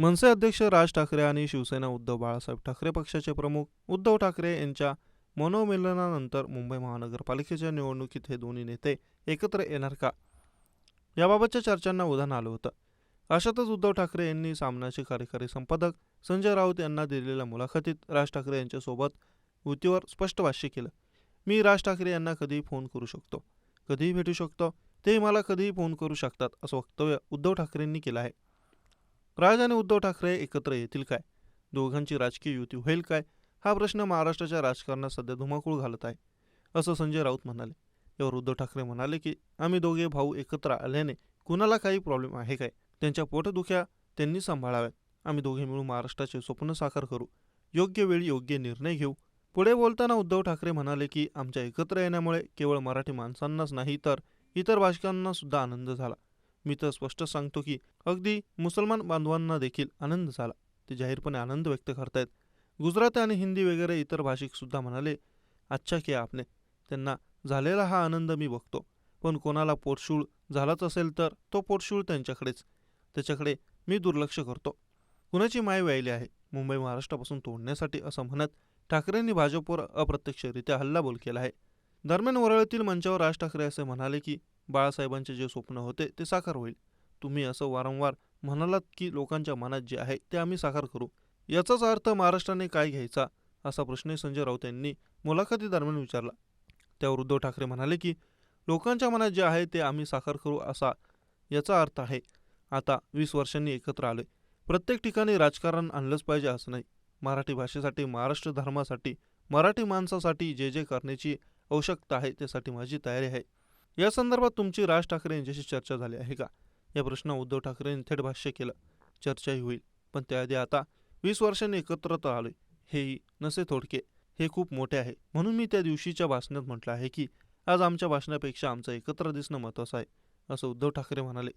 मनसे अध्यक्ष राज ठाकरे आणि शिवसेना उद्धव बाळासाहेब ठाकरे पक्षाचे प्रमुख उद्धव ठाकरे यांच्या मनोमिलनानंतर मुंबई महानगरपालिकेच्या निवडणुकीत हे दोन्ही नेते एकत्र येणार का? याबाबतच्या चर्चांना उधाण आलं होतं. अशातच उद्धव ठाकरे यांनी सामनाचे कार्यकारी संपादक संजय राऊत यांना दिलेल्या मुलाखतीत राज ठाकरे यांच्यासोबत युतीवर स्पष्ट भाष्य केलं. मी राज ठाकरे यांना कधीही फोन करू शकतो. कधीही भेटू शकतो. ते मला कधीही फोन करू शकतात असं वक्तव्य उद्धव ठाकरेंनी केलं आहे. राज आणि उद्धव ठाकरे एकत्र येतील काय? दोघांची राजकीय युती होईल काय? हा प्रश्न महाराष्ट्राच्या राजकारणात सध्या धुमाकूळ घालत आहे असं संजय राऊत म्हणाले. यावर उद्धव ठाकरे म्हणाले की आम्ही दोघे भाऊ एकत्र आल्याने कुणाला काही प्रॉब्लेम आहे काय? त्यांच्या पोटदुख्या त्यांनी सांभाळाव्यात. आम्ही दोघे मिळून महाराष्ट्राचे स्वप्न साकार करू. योग्य वेळी योग्य निर्णय घेऊ. पुढे बोलताना उद्धव ठाकरे म्हणाले की आमच्या एकत्र येण्यामुळे केवळ मराठी माणसांनाच नाही तर इतर भाषिकांना सुद्धा आनंद झाला. मी तर स्पष्ट सांगतो की अगदी मुसलमान बांधवांना देखील आनंद झाला. ते जाहीरपणे आनंद व्यक्त करतायत. गुजराती आणि हिंदी वगैरे इतर भाषिक सुद्धा म्हणाले अच्छा की आपने त्यांना झालेला हा आनंद मी बघतो. पण कोणाला पोटशूळ झालाच असेल तर तो पोटशूळ त्यांच्याकडेच. त्याच्याकडे मी दुर्लक्ष करतो. कुणाची माय व्यायली आहे? मुंबई महाराष्ट्रापासून तोडण्यासाठी असं म्हणत ठाकरेंनी भाजपवर अप्रत्यक्षरित्या हल्लाबोल केला आहे. दरम्यान वरळीतील मंचावर राज ठाकरे असे म्हणाले की बाळासाहेबांचे जे स्वप्न होते ते साकार होईल. तुम्ही असं वारंवार म्हणालात की लोकांच्या मनात जे आहे ते आम्ही साकार करू. याचाच अर्थ महाराष्ट्राने काय घ्यायचा असा प्रश्न संजय राऊत यांनी मुलाखतीदरम्यान विचारला. त्यावर उद्धव ठाकरे म्हणाले की लोकांच्या मनात जे आहे ते आम्ही साकार करू असा याचा अर्थ आहे. आता वीस वर्षांनी एकत्र आलोय. प्रत्येक ठिकाणी राजकारण आणलंच पाहिजे असं नाही. मराठी भाषेसाठी महाराष्ट्र धर्मासाठी मराठी माणसासाठी जे जे करण्याची आवश्यकता आहे त्यासाठी माझी तयारी आहे. या संदर्भात तुमची राज ठाकरे यांच्याशी चर्चा झाली आहे का? या प्रश्न उद्धव ठाकरेंनी थेट भाष्य केलं. चर्चाही होईल. पण त्याआधी आता वीस वर्षांनी एकत्र तर आलोय. हेही नसे थोडके. हे खूप मोठे आहे. म्हणून मी त्या दिवशीच्या भाषणात म्हटलं आहे की आज आमच्या भाषणापेक्षा आमचं एकत्र दिसणं महत्त्वाचं आहे असं उद्धव ठाकरे म्हणाले.